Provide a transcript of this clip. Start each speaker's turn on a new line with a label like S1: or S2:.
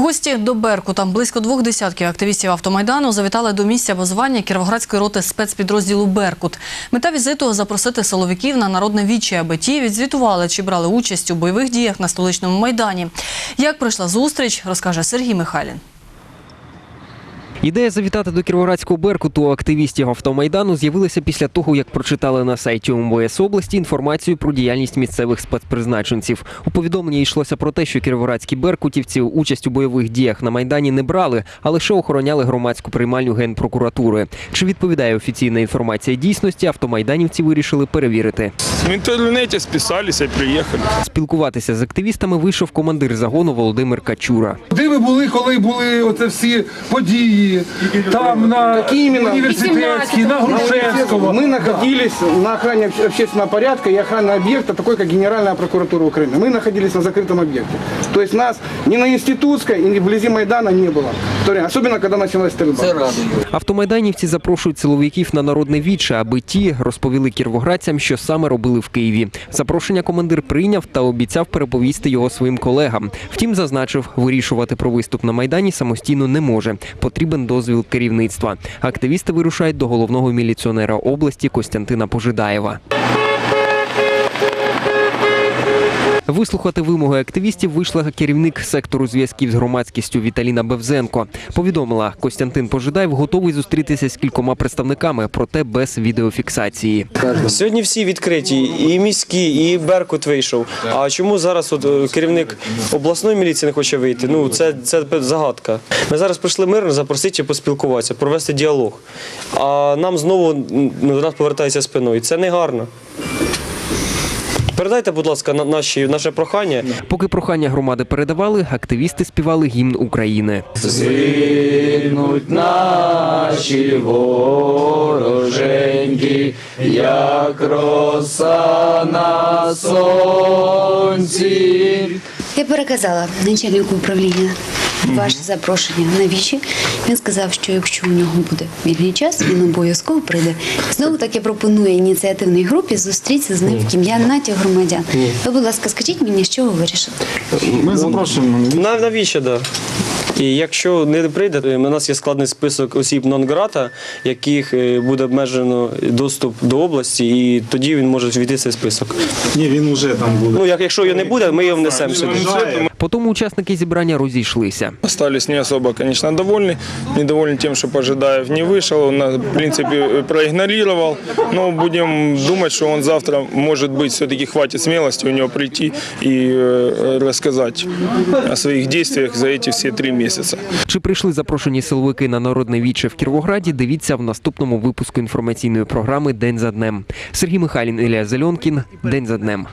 S1: Гості до Берку, там близько двох десятків активістів автомайдану завітали до місця базування Кіровоградської роти спецпідрозділу Беркут. Мета візиту запросити силовиків на народне віче, аби ті відзвітували, чи брали участь у бойових діях на столичному майдані. Як пройшла зустріч, розкаже Сергій Михайлін.
S2: Ідея завітати до Кіровоградського Беркуту активістів автомайдану з'явилася після того, як прочитали на сайті МВС області інформацію про діяльність місцевих спецпризначенців. У повідомленні йшлося про те, що кіровоградські беркутівці участь у бойових діях на майдані не брали, а лише охороняли громадську приймальню генпрокуратури. Чи відповідає офіційна інформація дійсності? Автомайданівці вирішили перевірити.
S3: В интернете списались и приехали.
S2: Спілкуватися з активістами вийшов командир загону Володимир Качура.
S4: Де ви були, коли були оце всі події там на
S5: іменно?
S4: університетській, на Грушевського?
S5: Мы находились на охране обще- общественного порядка и охраны объекта, такой как Генеральная прокуратура Украины. Мы находились на закрытом объекте. То есть нас ни на Институтской, ни вблизи Майдана не было. То время, Особенно, когда.
S2: Автомайданівці запрошують силовиків на народне віче, аби ті розповіли кіровоградцям, що саме робили в Києві. Запрошення командир прийняв та обіцяв переповісти його своїм колегам. Втім, зазначив, вирішувати про виступ на майдані самостійно не може. Потрібен дозвіл керівництва. Активісти вирушають до головного міліціонера області Костянтина Пожидаєва. Вислухати вимоги активістів вийшла керівник сектору зв'язків з громадськістю Віталіна Бевзенко. Повідомила, Костянтин Пожидаєв готовий зустрітися з кількома представниками, проте без відеофіксації.
S6: Сьогодні всі відкриті, і міські, і Беркут вийшов. А чому зараз от е, керівник обласної міліції не хоче вийти? Ну це, це загадка. Ми зараз прийшли мирно запросити поспілкуватися, провести діалог. А нам знову до нас повертається спиною. Це не гарно. Передайте, будь ласка, на наші, наше прохання.
S2: Поки прохання громади передавали, активісти співали гімн України. Згинуть наші вороженьки, як роса на сонці.
S7: Я переказала начальнику управління ваше запрошення на вічі. Він сказав, що якщо у нього буде вільний час, він обов'язково прийде. Знову таки пропонує ініціативній групі зустрітися з ним в кім'янаті громадян. Ви, будь ласка, скажіть мені, що ви вирішили?
S3: Ми запрошуємо.
S6: На, навіщо, да? І якщо не прийде, то у нас є складний список осіб нон-грата, яких е, буде обмежено доступ до області, і тоді він може війти в цей список.
S8: Ні, він уже там буде.
S6: Ну, як якщо його не буде, ми його внесемо сюди.
S2: Потім учасники зібрання розійшлися.
S3: Остались не особо, конечно, довольны. Недовольны тем, что Пожидаев не вышел. Он, нас, в принципе, проигнорировал. Но будем думать, что он завтра, может быть, все-таки хватит смелости у него прийти и э, рассказать о своих действиях за эти все три месяца.
S2: Чи прийшли запрошені силовики на народне віче в Кіровограді? Дивіться в наступному випуску інформаційної програми День за днем. Сергій Михайлін, Ілля Зельонкін. День за днем.